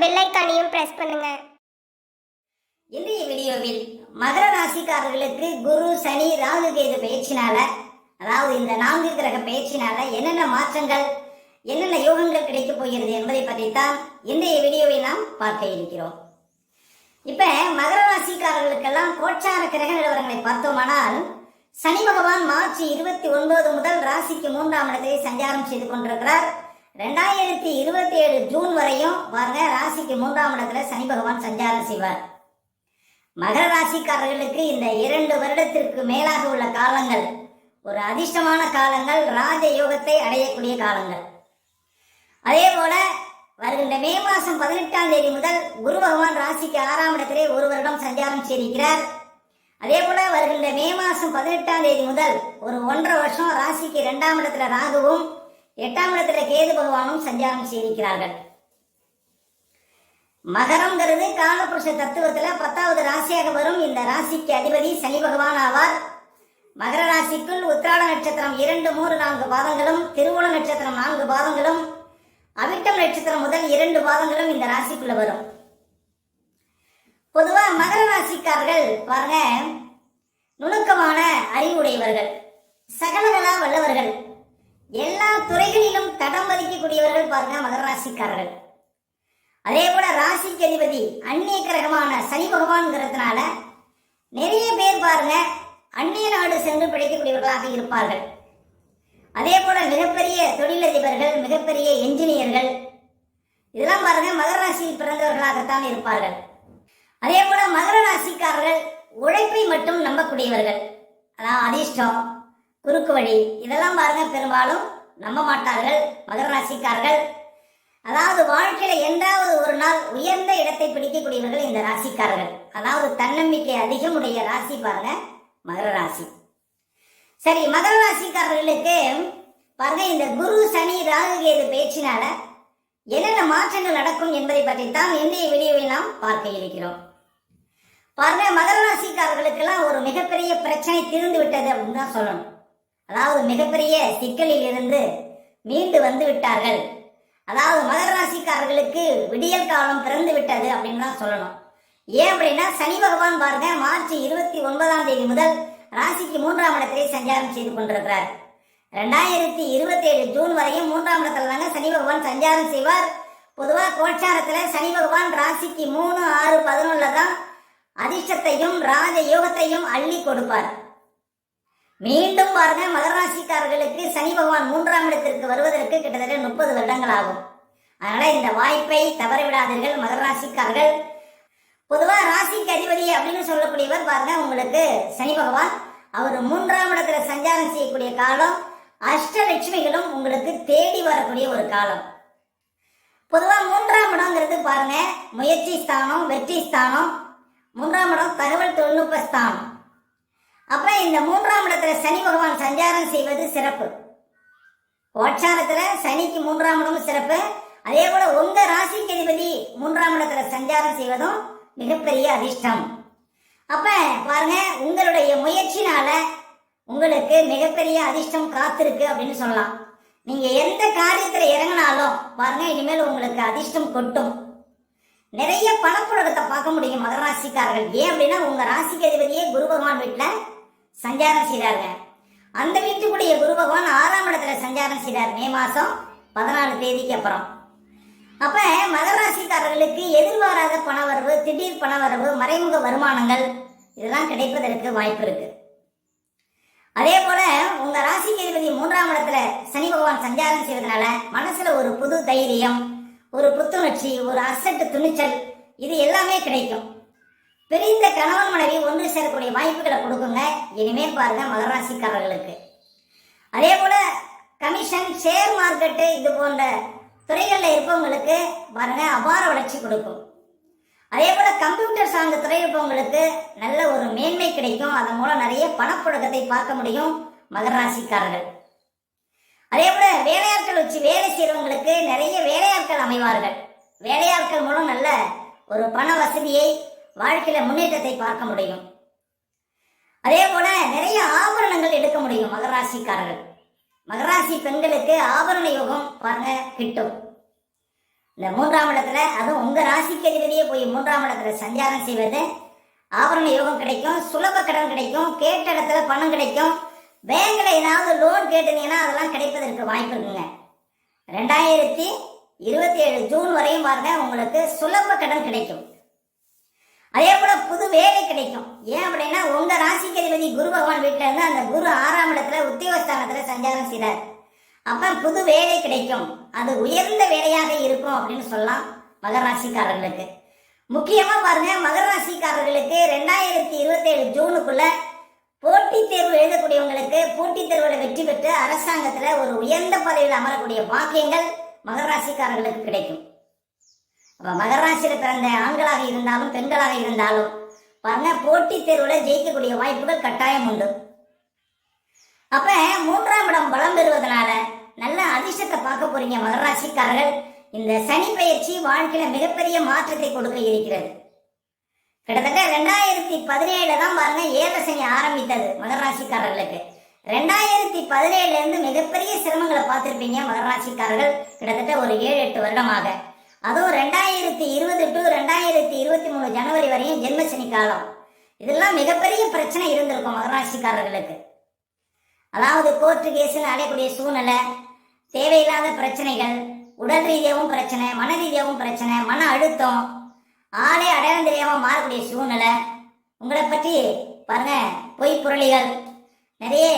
Bell ஐக்கானையும் press பண்ணுங்க. இன்றைய வீடியோவில் மகர ராசிக்காரர்களுக்கு குரு சனி ராகு கேது பயிற்சினால அதாவது இந்த நான்கு கிரக பயிற்சினால என்னென்ன மாற்றங்கள் என்னென்ன யோகங்கள் கிடைக்கப் போகிறது என்பதை பற்றித்தான் இன்றைய வீடியோவை நாம் பார்க்க இருக்கிறோம். இப்ப மகர ராசிக்காரர்களுக்கெல்லாம் கோச்சார கிரக நிலவரங்களை பார்த்தோமானால் சனி பகவான் மார்ச் இருபத்தி ஒன்பது முதல் ராசிக்கு மூன்றாம் இடத்தை சஞ்சாரம் செய்து கொண்டிருக்கிறார். ரெண்டாயிரத்தி இருபத்தி ஏழு ஜூன் வரையும் பாருங்க ராசிக்கு மூன்றாம் இடத்துல சனி பகவான் சஞ்சாரம் செய்வார். மகர ராசிக்காரர்களுக்கு இந்த இரண்டு வருடத்திற்கு மேலாக உள்ள காலங்கள் ஒரு அதிர்ஷ்டமான காலங்கள் ராஜ யோகத்தை அடையக்கூடிய காலங்கள். அதே போல வருகின்ற மே மாதம் பதினெட்டாம் தேதி முதல் குரு பகவான் ராசிக்கு ஆறாம் இடத்திலே ஒரு வருடம் சஞ்சாரம் செய்திருக்கிறார். அதே போல வருகின்ற மே மாதம் பதினெட்டாம் தேதி முதல் ஒரு ஒன்றரை வருஷம் ராசிக்கு இரண்டாம் இடத்துல ராகுவும் எட்டாம் இடத்துல கேது பகவானும் சஞ்சாரம் செய்திருக்கிறார்கள். மகரம்ங்கிறது காலபுருஷ தத்துவத்துல பத்தாவது ராசியாக வரும். இந்த ராசிக்கு அதிபதி சனி பகவான் ஆவார். மகர ராசிக்குள் உத்திராட நட்சத்திரம் இரண்டு மூன்று நான்கு பாதங்களும் திருவோண நட்சத்திரம் நான்கு பாதங்களும் அவிட்டம் நட்சத்திரம் முதல் இரண்டு பாதங்களும் இந்த ராசிக்குள்ள வரும். பொதுவா மகர ராசிக்காரர்கள் பாருங்க நுணுக்கமான அறிவுடையவர்கள் சகலகலா வல்லவர்கள். எல்லா துறைகளிலும் தடம் பதிக்கக்கூடியவர்கள் பாருங்க மகர ராசிக்காரர்கள். அதே போல ராசிக்கு அதிபதி அந்நிய கிரகமான சனி பகவான்ங்கிறதுனால நிறைய பேர் பாருங்க அந்நிய நாடு சென்று பிழைக்கக்கூடியவர்களாக இருப்பார்கள். அதே போல மிகப்பெரிய தொழிலதிபர்கள் மிகப்பெரிய என்ஜினியர்கள் இதெல்லாம் பாருங்க மகர ராசியில் பிறந்தவர்களாகத்தான் இருப்பார்கள். அதே போல மகர ராசிக்காரர்கள் உழைப்பை மட்டும் நம்பக்கூடியவர்கள். அதான் அதிர்ஷ்டம் குறுக்கு வழி. இதெல்லாம் பாருங்க பெரும்பாலும் நம்ப மாட்டார்கள் மகர ராசிக்காரர்கள். அதாவது வாழ்க்கையில என்றாவது ஒரு நாள் உயர்ந்த இடத்தை பிடிக்கக்கூடியவர்கள் இந்த ராசிக்காரர்கள். அதாவது தன்னம்பிக்கை அதிகம் உடைய ராசி பாருங்க மகர ராசி. சரி மகர ராசிக்காரர்களுக்கு பாருங்க இந்த குரு சனி ராகு கேது பேச்சினால என்னென்ன மாற்றங்கள் நடக்கும் என்பதை பற்றி தான் இன்றைய வீடியோவில் நாம் பார்க்க இருக்கிறோம். பாருங்க மகர ராசிக்காரர்களுக்கெல்லாம் ஒரு மிகப்பெரிய பிரச்சனை தீர்ந்து விட்டது அப்படின்னு தான் சொல்லணும். அதாவது மிகப்பெரிய சிக்கலில் இருந்து மீண்டு வந்து விட்டார்கள். அதாவது மகர ராசிக்காரர்களுக்கு விடியல் காலம் பிறந்து விட்டது அப்படின்னு தான் சொல்லணும். ஏன் அப்படின்னா சனி பகவான் பாருங்க மார்ச் இருபத்தி ஒன்பதாம் தேதி முதல் ராசிக்கு மூன்றாம் இடத்திலே சஞ்சாரம் செய்து கொண்டிருக்கிறார். ரெண்டாயிரத்தி இருபத்தி ஏழு ஜூன் வரையும் மூன்றாம் இடத்துல தாங்க சனி பகவான் சஞ்சாரம் செய்வார். பொதுவாக கோட்சாரத்தில் சனி பகவான் ராசிக்கு மூணு ஆறு பதினொன்னுல தான் அதிர்ஷ்டத்தையும் ராஜ யோகத்தையும் அள்ளி கொடுப்பார். மீண்டும் பாருங்க மகராசிக்காரர்களுக்கு சனி பகவான் மூன்றாம் இடத்திற்கு வருவதற்கு கிட்டத்தட்ட முப்பது வருடங்கள் ஆகும். அதனால இந்த வாய்ப்பை தவறவிடாதீர்கள் மகராசிக்காரர்கள். பொதுவாக பொதுவா ராசிக்கு அதிபதி அப்படின்னு சொல்லக்கூடியவர் பாருங்க உங்களுக்கு சனி பகவான். அவர் மூன்றாம் இடத்துல சஞ்சாரம் செய்யக்கூடிய காலம் அஷ்டலட்சுமிகளும் உங்களுக்கு தேடி வரக்கூடிய ஒரு காலம். பொதுவா மூன்றாம் இடம்ங்கிறது பாருங்க முயற்சி ஸ்தானம் வெற்றி ஸ்தானம். மூன்றாம் இடம் தகவல் தொழில்நுட்ப ஸ்தானம். அப்புறம் இந்த மூன்றாம் இடத்துல சனி பகவான் சஞ்சாரம் செய்வது சிறப்பு. கோட்சாரத்தில் சனிக்கு மூன்றாம் இடமும் சிறப்பு. அதே போல உங்க ராசிக்கு அதிபதி மூன்றாம் இடத்துல சஞ்சாரம் செய்வதும் மிகப்பெரிய அதிர்ஷ்டம். அப்ப பாருங்க உங்களுடைய முயற்சினால உங்களுக்கு மிகப்பெரிய அதிர்ஷ்டம் காத்திருக்கு அப்படின்னு சொல்லலாம். நீங்க எந்த காரியத்துல இறங்கினாலும் பாருங்க இனிமேல் உங்களுக்கு அதிர்ஷ்டம் கொட்டும். நிறைய பணப்புழக்கத்தை பார்க்க முடியும் மகராசிக்காரர்கள் ஏன் அப்படின்னா உங்க ராசிக்கு அதிபதியே குரு பகவான் வீட்டில் சஞ்சாரம் செய்தார்கள். அந்த வீட்டுக்குடைய குரு பகவான் ஆறாம் இடத்துல சஞ்சாரம் செய்தார் மே மாதம் பதினாலு தேதிக்கு அப்புறம். அப்போ மகராசிக்காரர்களுக்கு எதிர்வாராத எதிர்பாராத பணவரவு திடீர் பணவரவு மறைமுக வருமானங்கள் இதெல்லாம் கிடைப்பதற்கு வாய்ப்பு இருக்கு. அதே போல உங்க ராசிக்கு அதிபதி மூன்றாம் இடத்துல சனி பகவான் சஞ்சாரம் செய்வதனால மனசுல ஒரு புது தைரியம் ஒரு புத்துணர்ச்சி ஒரு அசட்டு துணிச்சல் இது எல்லாமே கிடைக்கும். பிரிந்த கணவன் மனைவி ஒன்று சேரக்கூடிய வாய்ப்புகளை கொடுக்குங்க. இனிமேல் பாருங்க மகராசிக்காரர்களுக்கு. அதே போல கமிஷன் ஷேர் மார்க்கெட்டு இது போன்ற துறைகளில் இருப்பவங்களுக்கு பாருங்க அபார வளர்ச்சி கொடுக்கும். அதே போல கம்ப்யூட்டர் சார்ந்த துறை இருப்பவங்களுக்கு நல்ல ஒரு மேன்மை கிடைக்கும். அதன் மூலம் நிறைய பணப்புழக்கத்தை பார்க்க முடியும் மகர ராசிக்காரர்கள் அதே போல வேலையாட்கள் வச்சு வேலை செய்யறவங்களுக்கு நிறைய வேலையாட்கள் அமைவார்கள். வேலையாட்கள் மூலம் நல்ல ஒரு பண வசதியை வாழ்க்கையில முன்னேற்றத்தை பார்க்க முடியும். அதே போல நிறைய ஆபரணங்கள் எடுக்க முடியும் மகராசிக்காரர்கள். மகராசி பெண்களுக்கு ஆபரண யோகம் பாருங்க கிட்டும். இந்த மூன்றாம் இடத்துல அதுவும் உங்க ராசிக்கு எதிரிலேயே போய் மூன்றாம் இடத்துல சஞ்சாரம் செய்வது ஆபரண யோகம் கிடைக்கும் சுலப கடன் கிடைக்கும் கேட்ட இடத்துல பணம் கிடைக்கும். பேங்க்ல ஏதாவது லோன் கேட்டீங்கன்னா அதெல்லாம் கிடைப்பதற்கு வாய்ப்பு இருக்குங்க. ரெண்டாயிரத்தி இருபத்தி ஏழு ஜூன் வரையும் பாருங்க உங்களுக்கு சுலப கடன் கிடைக்கும். அதே போல புது வேலை கிடைக்கும். ஏன் அப்படின்னா உங்க ராசிக்கு அதிபதி குரு பகவான் வீட்டுல இருந்து அந்த குரு ஆறாம் இடத்துல உத்தியோகஸ்தானத்துல சஞ்சாரம் செய்றார். அப்ப புது வேலை கிடைக்கும். அது உயர்ந்த வேலையாக இருக்கும் அப்படின்னு சொல்லலாம் மகர ராசிக்காரர்களுக்கு. முக்கியமா பாருங்க மகர ராசிக்காரர்களுக்கு ரெண்டாயிரத்தி இருபத்தி ஏழு ஜூனுக்குள்ள போட்டித் தேர்வு எழுதக்கூடியவங்களுக்கு போட்டித் தேர்வுல வெற்றி பெற்று அரசாங்கத்துல ஒரு உயர்ந்த பதவியில் அமரக்கூடிய பாக்கியங்கள் மகர ராசிக்காரர்களுக்கு கிடைக்கும். அப்போ மகர பிறந்த ஆண்களாக இருந்தாலும் பெண்களாக இருந்தாலும் பாருங்க போட்டித் தேர்வில் ஜெயிக்கக்கூடிய வாய்ப்புகள் கட்டாயம் உண்டு. அப்போ மூன்றாம் இடம் பலம் பெறுவதனால நல்ல அதிர்ஷ்டத்தை பார்க்க போறீங்க மகராசிக்காரர்கள். இந்த சனி பயிற்சி வாழ்க்கையில மிகப்பெரிய மாற்றத்தை கொடுக்க இருக்கிறது. கிட்டத்தட்ட ரெண்டாயிரத்தி பதினேழுல தான் பாருங்க ஏழரை சனி ஆரம்பித்தது மகராசிக்காரர்களுக்கு. ரெண்டாயிரத்தி பதினேழுல இருந்து மிகப்பெரிய சிரமங்களை பார்த்திருப்பீங்க மகராசிக்காரர்கள் கிட்டத்தட்ட ஒரு ஏழு எட்டு வருடமாக. அதுவும் ரெண்டாயிரத்தி இருபது டு ரெண்டாயிரத்தி இருபத்தி மூணு ஜனவரி வரையும் ஜென்மசனி காலம் இதெல்லாம் மிகப்பெரிய பிரச்சனை இருந்திருக்கும் மகராசிக்காரர்களுக்கு அதாவது கோர்ட்டு கேஸ்னு அடையக்கூடிய சூழ்நிலை தேவையில்லாத பிரச்சனைகள் உடல் ரீதியாகவும் பிரச்சனை மன ரீதியாகவும் பிரச்சனை மன அழுத்தம் ஆளே அடையாளம் தெரியாமல் மாறக்கூடிய சூழ்நிலை. உங்களை பற்றி பாருங்க பொய் புரளிகள் நிறைய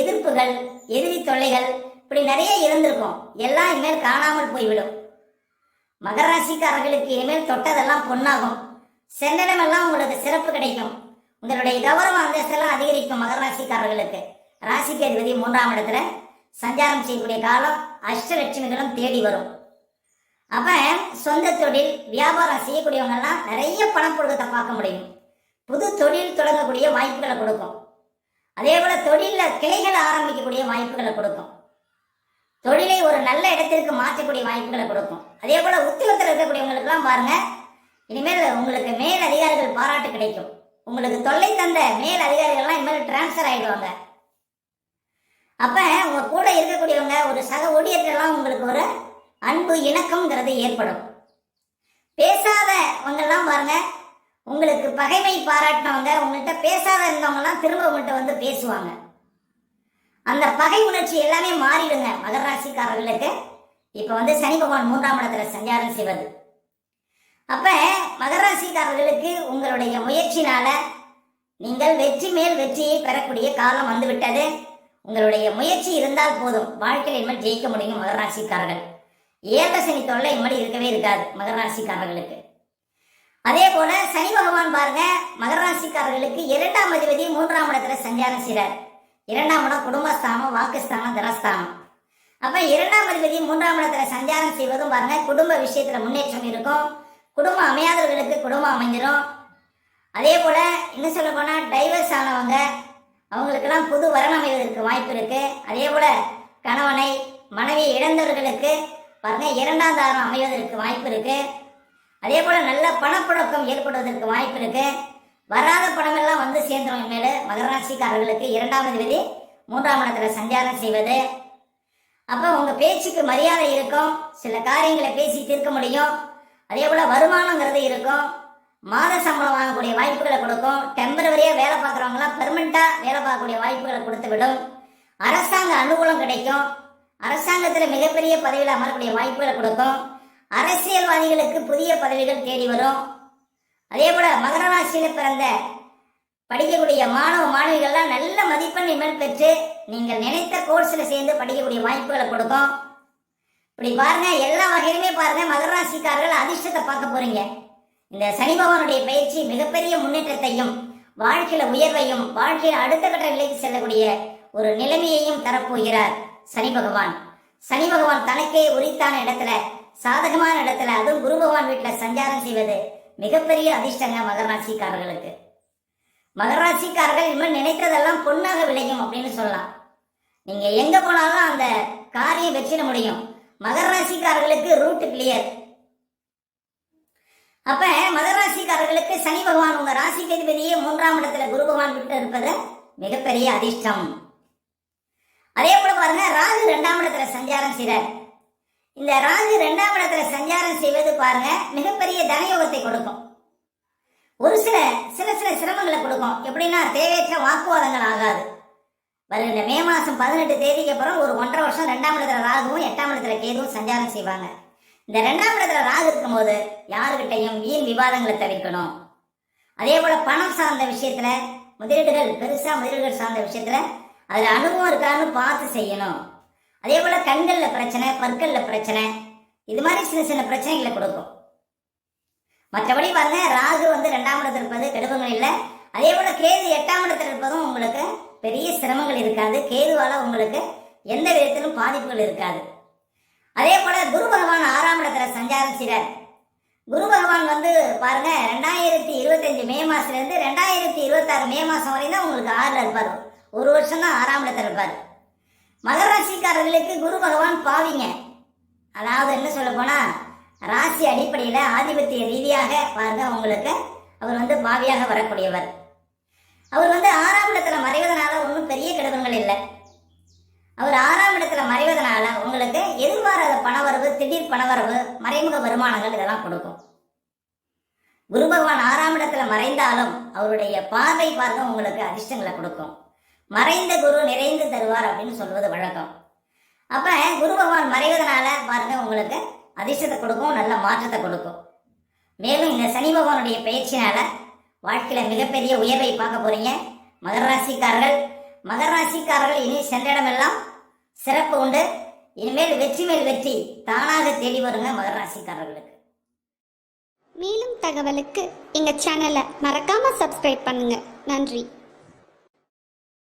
எதிர்ப்புகள் எதிரி தொல்லைகள் இப்படி நிறைய இருந்திருக்கும். எல்லாம் இனிமேல் காணாமல் போய்விடும். மகராசிக்காரர்களுக்கு இனிமேல் தொட்டதெல்லாம் பொன்னாகும். சென்றடமெல்லாம் உங்களுக்கு சிறப்பு கிடைக்கும். உங்களுடைய கௌரவ அந்தஸ்தெல்லாம் அதிகரிக்கும் மகராசிக்காரர்களுக்கு. ராசிக்கு அதிபதி மூன்றாம் இடத்துல சஞ்சாரம் செய்யக்கூடிய காலம் அஷ்டலட்சுமிகளும் தேடி வரும். அப்ப சொந்த தொழில் வியாபாரம் செய்யக்கூடியவங்கெல்லாம் நிறைய பணம் கொடுக்கத்தை பார்க்க முடியும். புது தொழில் தொடங்கக்கூடிய வாய்ப்புகளை கொடுக்கும். அதே போல தொழில கிளைகளை ஆரம்பிக்கக்கூடிய வாய்ப்புகளை கொடுக்கும். தொழிலை ஒரு நல்ல இடத்திற்கு மாற்றக்கூடிய வாய்ப்புகளை கொடுக்கும். அதே போல உத்தியோகத்தில் இருக்கக்கூடியவங்களுக்கெல்லாம் பாருங்க இனிமேல் உங்களுக்கு மேல் அதிகாரிகள் பாராட்டு கிடைக்கும். உங்களுக்கு தொல்லை தந்த மேல் அதிகாரிகள்லாம் இனிமேல் டிரான்ஸ்ஃபர் ஆயிடுவாங்க. அப்ப உங்க கூட இருக்கக்கூடியவங்க ஒரு சக ஊழியர்கள்லாம் உங்களுக்கு ஒரு அன்பு இணக்கம்ங்கிறது ஏற்படும். பேசாதவங்கெல்லாம் பாருங்க உங்களுக்கு பகைமை பாராட்டினவங்க உங்கள்கிட்ட பேசாத இருந்தவங்கலாம் திரும்ப உங்கள்கிட்ட வந்து பேசுவாங்க. அந்த பகை உணர்ச்சி எல்லாமே மாறிடுங்க மகர ராசிக்காரர்களுக்கு. இப்போ வந்து சனி பகவான் மூன்றாம் இடத்துல சஞ்சாரம் செய்வது அப்ப மகர ராசிக்காரர்களுக்கு உங்களுடைய முயற்சினால நீங்கள் வெற்றி மேல் வெற்றியை பெறக்கூடிய காலம் வந்துவிட்டது. உங்களுடைய முயற்சி இருந்தால் போதும். வாழ்க்கையில் இனிமேல் ஜெயிக்க முடியும் மகர ராசிக்காரர்கள். ஏழரை சனி தொல்லை இனிமேல் இருக்கவே இருக்காது மகர ராசிக்காரர்களுக்கு. அதே போல சனி பகவான் பாருங்க மகர ராசிக்காரர்களுக்கு இரண்டாம் அதிபதி மூன்றாம் இடத்துல சஞ்சாரம் செய்றார். இரண்டாம் இடம் குடும்பஸ்தானம் வாக்குஸ்தானம் தனஸ்தானம் அப்ப இரண்டாம் அதிபதி மூன்றாம் இடத்துல சஞ்சாரம் செய்வதும் பாருங்க குடும்ப விஷயத்துல முன்னேற்றம் இருக்கும். குடும்பம் அமையாதவர்களுக்கு குடும்பம் அமைஞ்சிடும் அதே போல இன்னும் சொல்ல போனா டைவர்ஸ் ஆனவங்க அவங்களுக்கெல்லாம் புது வரன் அமைவதற்கு வாய்ப்பு இருக்கு. அதே போல கணவனை மனைவி இழந்தவர்களுக்கு பாருங்க இரண்டாம் தாரம் அமைவதற்கு வாய்ப்பு இருக்கு. அதே போல நல்ல பணப்புழக்கம் ஏற்படுவதற்கு வாய்ப்பு இருக்கு. வராத பணமெல்லாம் வந்து சேர்ந்துடும் இனிமேல் மகர ராசிக்காரர்களுக்கு இரண்டாம் மூன்றாம் இடத்துல சஞ்சாரம் செய்வது. அப்போ உங்கள் பேச்சுக்கு மரியாதை இருக்கும் சில காரியங்களை பேசி தீர்க்க முடியும். அதே போல் வருமானங்கிறது இருக்கும். மாத சம்பளம் வாங்கக்கூடிய வாய்ப்புகளை கொடுக்கும். டெம்பரவரியாக வேலை பார்க்குறவங்களாம் பெர்மனண்ட்டாக வேலை பார்க்கக்கூடிய வாய்ப்புகளை கொடுத்து விடும். அரசாங்க அனுகூலம் கிடைக்கும். அரசாங்கத்தில் மிகப்பெரிய பதவியில் அமரக்கூடிய வாய்ப்புகளை கொடுக்கும். அரசியல்வாதிகளுக்கு புதிய பதவிகள் தேடி வரும். அதே போல மகர ராசியில பிறந்த படிக்கக்கூடிய மாணவ மாணவிகள்லாம் நல்ல மதிப்பெண் இனிமேல் பெற்று நீங்கள் நினைத்த கோர்ஸில் சேர்ந்து படிக்கக்கூடிய வாய்ப்புகளை கொடுக்கும். இப்படி பாருங்க எல்லா வகையிலுமே பாருங்க மகர ராசிக்காரர்கள் அதிர்ஷ்டத்தை பார்க்க போறீங்க. இந்த சனி பகவானுடைய பயிற்சி மிகப்பெரிய முன்னேற்றத்தையும் வாழ்க்கையில உயர்வையும் வாழ்க்கையில அடுத்த கட்ட நிலைக்கு செல்லக்கூடிய ஒரு நிலைமையையும் தரப்போகிறார் சனி பகவான். சனி பகவான் தனக்கே உரித்தான இடத்துல சாதகமான இடத்துல அதுவும் குரு பகவான் வீட்டில் சஞ்சாரம் செய்வது மிகப்பெரிய அதிர்ஷ்டங்க மகராசிக்காரர்களுக்கு மகராசிக்காரர்கள் இனிமேல் நினைத்ததெல்லாம் பொன்னாக விளையும் அப்படின்னு சொல்லலாம். நீங்க எங்க போனாலும் அந்த காரியம் வெற்றிட முடியும். மகராசிக்காரர்களுக்கு ரூட் கிளியர் அப்ப மகராசிக்காரர்களுக்கு சனி பகவான் உங்க ராசி அதிபதியே மூன்றாம் இடத்துல குரு பகவான் விட்டு இருப்பது மிகப்பெரிய அதிர்ஷ்டம். அதே போல பாருங்க ராகு ரெண்டாம் இடத்துல சஞ்சாரம் செய்றார். இந்த ராகு ரெண்டாம் இடத்துல சஞ்சாரம் செய்வது பாருங்க மிகப்பெரிய தனயோகத்தை கொடுக்கும். ஒரு சில சில சில சிரமங்களை கொடுக்கும். எப்படின்னா தேவையற்ற வாக்குவாதங்கள் ஆகாது. வருகின்ற மே மாசம் பதினெட்டு தேதிக்கு அப்புறம் ஒரு ஒன்றரை வருஷம் ரெண்டாம் இடத்துல ராகுவும் எட்டாம் இடத்துல கேதுவும் சஞ்சாரம் செய்வாங்க. இந்த ரெண்டாம் இடத்துல ராகு இருக்கும்போது யாருக்கிட்டையும் வீண் விவாதங்களை தவிர்க்கணும். அதே போல பணம் சார்ந்த விஷயத்துல முதலீடுகள் பெருசா முதலீடுகள் சார்ந்த விஷயத்துல அதுல அனுபவம் இருக்கான்னு பார்த்து செய்யணும். அதே போல் கண்களில் பிரச்சனை பற்களில் பிரச்சனை இது மாதிரி சின்ன சின்ன பிரச்சனைகளை கொடுக்கும். மற்றபடி பாருங்க ராகு வந்து ரெண்டாம் இடத்துல இருப்பது கெடுபங்கள் இல்லை. அதே போல கேது எட்டாம் இடத்துல இருப்பதும் உங்களுக்கு பெரிய சிரமங்கள் இருக்காது. கேதுவால உங்களுக்கு எந்த விதத்திலும் பாதிப்புகள் இருக்காது. அதே போல குரு பகவான் ஆறாம் இடத்துல சஞ்சாரம் செய்கிறார் குரு பகவான் வந்து பாருங்க ரெண்டாயிரத்தி இருபத்தஞ்சு மே மாசத்துல இருந்து ரெண்டாயிரத்தி இருபத்தாறு மே மாசம் வரையும் தான் உங்களுக்கு ஆறுல இருப்பார். ஒரு வருஷம் தான் ஆறாம் இடத்துல இருப்பார். மகர ராசிக்காரர்களுக்கு குரு பகவான் பாவிங்க. அதாவது என்ன சொல்ல போனால் ராசி அடிப்படையில் ஆதிபத்திய ரீதியாக பாருங்க உங்களுக்கு அவர் வந்து பாவியாக வரக்கூடியவர். அவர் வந்து ஆறாம் இடத்துல மறைவதனால ஒன்றும் பெரிய கெடுதல்கள் இல்லை. அவர் ஆறாம் இடத்துல மறைவதனால உங்களுக்கு எதிர்பாராத பணவரவு திடீர் பணவரவு மறைமுக வருமானங்கள் இதெல்லாம் கொடுக்கும். குரு பகவான் ஆறாம் இடத்துல மறைந்தாலும் அவருடைய பார்வை பார்க்க உங்களுக்கு அதிர்ஷ்டங்களை கொடுக்கும். மறைந்த குரு நிறைந்து தருவார் அப்படின்னு சொல்வது வழக்கம். அப்ப குரு பகவான் மறைவதனால பாருங்க உங்களுக்கு அதிர்ஷ்டத்தை கொடுக்கும் நல்ல மாற்றத்தை கொடுக்கும். மேலும் இந்த சனி பகவானுடைய பயிற்சினால வாழ்க்கையில மிகப்பெரிய உயர்வை பார்க்க போறீங்க. மகர ராசிக்காரர்கள் மகர ராசிக்காரர்கள் இனி சென்ற இடமெல்லாம் சிறப்பு உண்டு. இனிமேல் வெற்றி மேல் வெற்றி தானாக தேடி வருங்க மகர ராசிக்காரர்களுக்கு. மேலும் தகவலுக்கு எங்கள் சேனலை மறக்காமல் சப்ஸ்கிரைப் பண்ணுங்கள் நன்றி.